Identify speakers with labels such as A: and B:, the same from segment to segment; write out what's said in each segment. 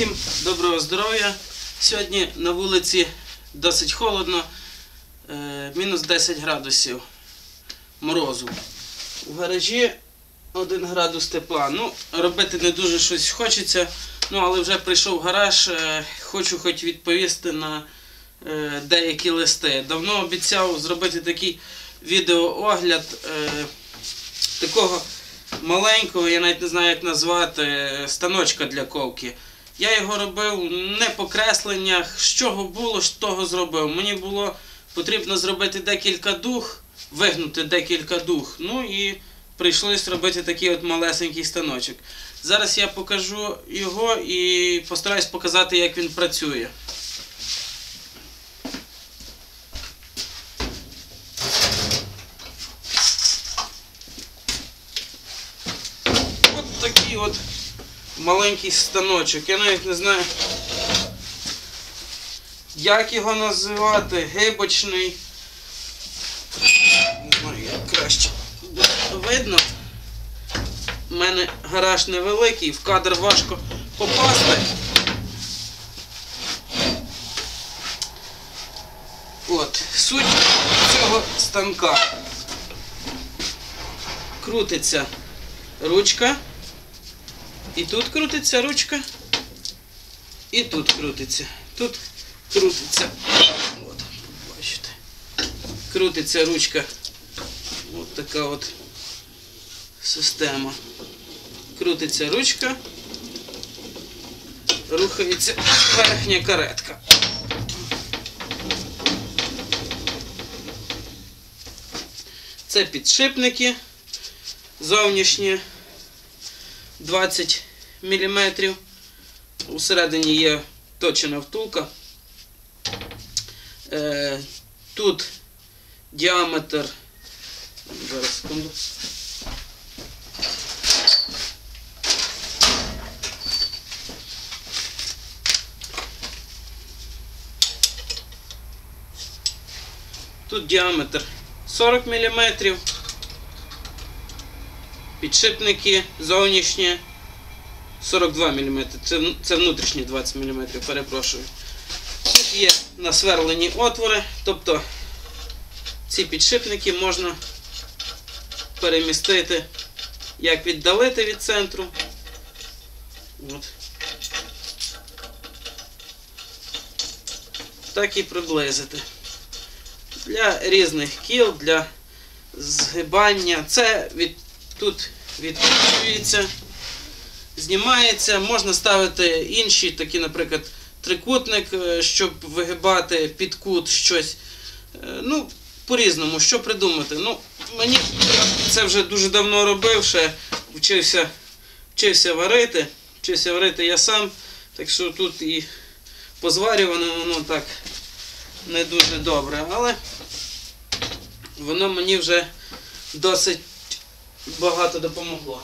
A: Всім доброго здоров'я. Сьогодні на вулиці досить холодно, е, мінус 10 градусів морозу. В гаражі 1 градус тепла. Ну, робити не дуже щось хочеться, ну, але вже прийшов гараж, е, хочу хоч відповісти на е, деякі листи. Давно обіцяв зробити такий відеоогляд такого маленького, я навіть не знаю, як назвати, станочка для ковки. Я його робив не по кресленнях, з чого було, з того зробив. Мені було потрібно зробити декілька дух, вигнути декілька дух. Ну і прийшлось робити такий от малесенький станочок. Зараз я покажу його і постараюсь показати, як він працює. От такий от маленький станочок. Я навіть не знаю, як його називати, гибочний. Не знаю, як краще видно. У мене гараж невеликий, в кадр важко попасти. От, суть цього станка. Крутиться ручка. І тут крутиться ручка. І тут крутиться. Тут крутиться. От, бачите. Крутиться ручка. От така от система. Крутиться ручка. Рухається верхня каретка. Це підшипники зовнішні 20 мм. Усередині є точена втулка. Е, тут діаметр. Зараз секунду. Тут діаметр 40 мм. Підшипники зовнішні 42 мм. Це, це внутрішні 20 мм, перепрошую. Тут є насверлені отвори, тобто ці підшипники можна перемістити, як віддалити від центру. От. Так і приблизити. Для різних кіл, для згибання. Це від, тут відкручується, знімається, можна ставити інші, такі, наприклад, трикутник, е, щоб вигибати під кут щось. Е, Ну, по-різному, що придумати. Ну, мені це вже дуже давно робив, ще вчився, вчився варити. Вчився варити я сам, так що тут і позварювано воно так не дуже добре, але воно мені вже досить багато допомогло.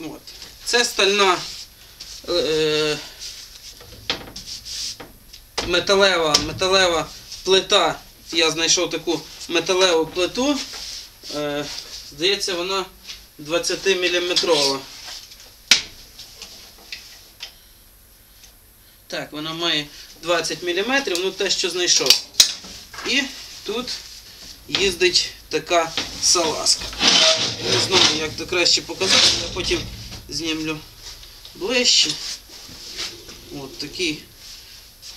A: От. Це стальна е, металева, металева плита. Я знайшов таку металеву плиту. Е, здається, вона 20 мм. Так, вона має 20 мм, ну те, що знайшов. І тут їздить така салазка. Не знаю, як то краще показати, я потім знімлю ближче. От такий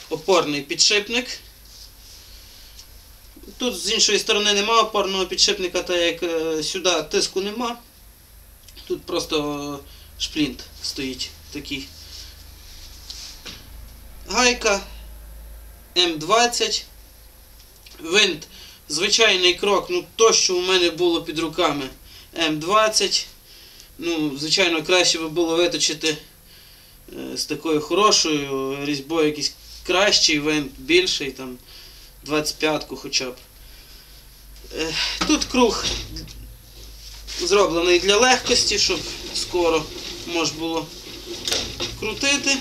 A: опорний підшипник. Тут з іншої сторони немає опорного підшипника, так як е, сюди тиску нема. Тут просто шплінт стоїть такий. Гайка М20. Винт. Звичайний крок, ну то, що у мене було під руками М20. Ну, звичайно, краще би було виточити е, з такою хорошою різьбою якийсь кращий винт, більший, там 25-ку хоча б. Е, Тут круг зроблений для легкості, щоб скоро можна було крутити.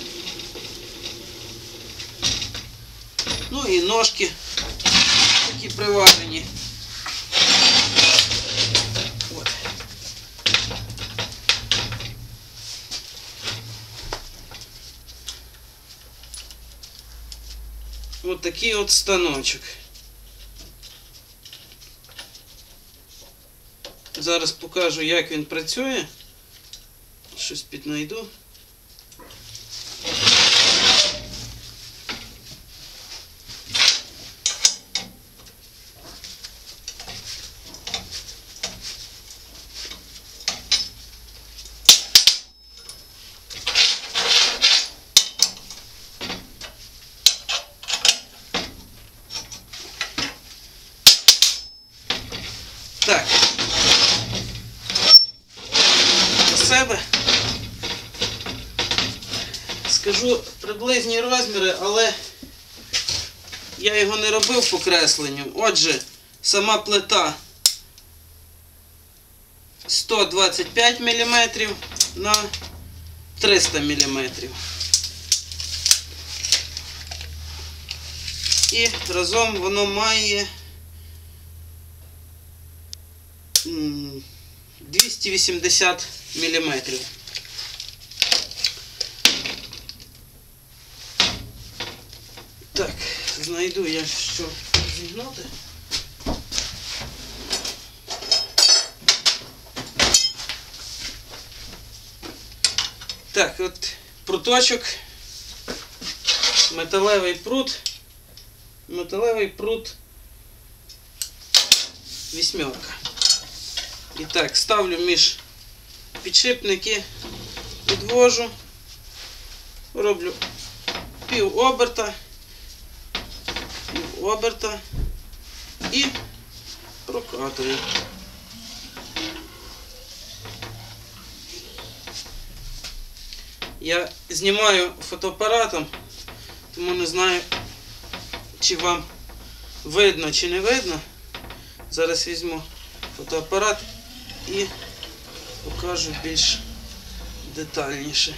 A: Ну і ножки такі приварені. От. От такий от станочок. Зараз покажу, як він працює. Щось піднайду. Так. До себе. Скажу приблизні розміри, але я його не робив по кресленню. Отже, сама плита 125 мм на 300 мм. І разом воно має 280 мм. Так, знайду я що зігнути. Так, от пруточок, металевий прут, металевий прут вісьмерка. І так, ставлю між підшипники, підвожу, роблю пів оберта, пів оберта і прокатую. Я знімаю фотоапаратом, тому не знаю, чи вам видно чи не видно. Зараз візьму фотоапарат і покажу більш детальніше.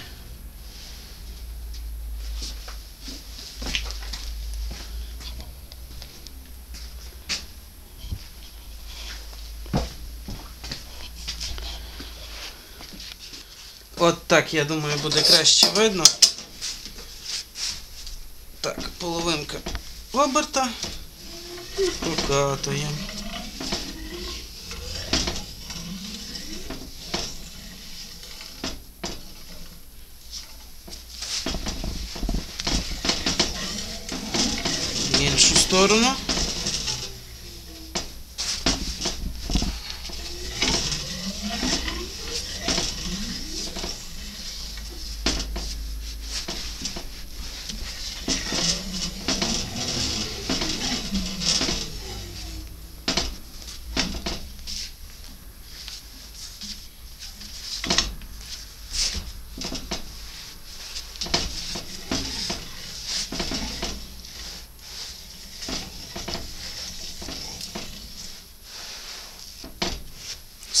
A: От так, я думаю, буде краще видно. Так, половинка оберта і Saturno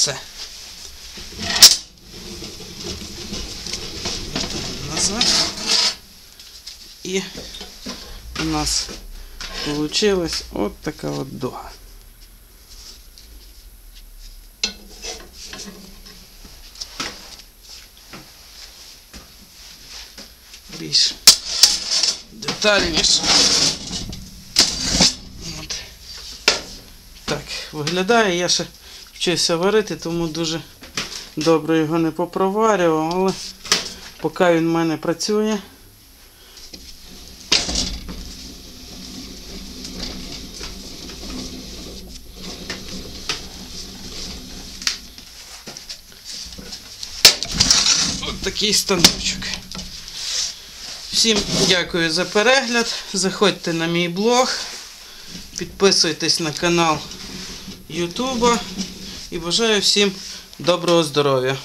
A: В іншу сторону. Все. Назад. І у нас получилась от така от дуга. Більш детальніше. От. Так, виглядає, я ще Вчився варити, тому дуже добре його не попроварював, але поки він в мене працює. Такий станочок. Всім дякую за перегляд. Заходьте на мій блог, підписуйтесь на канал Ютуба і бажаю всім доброго здоров'я.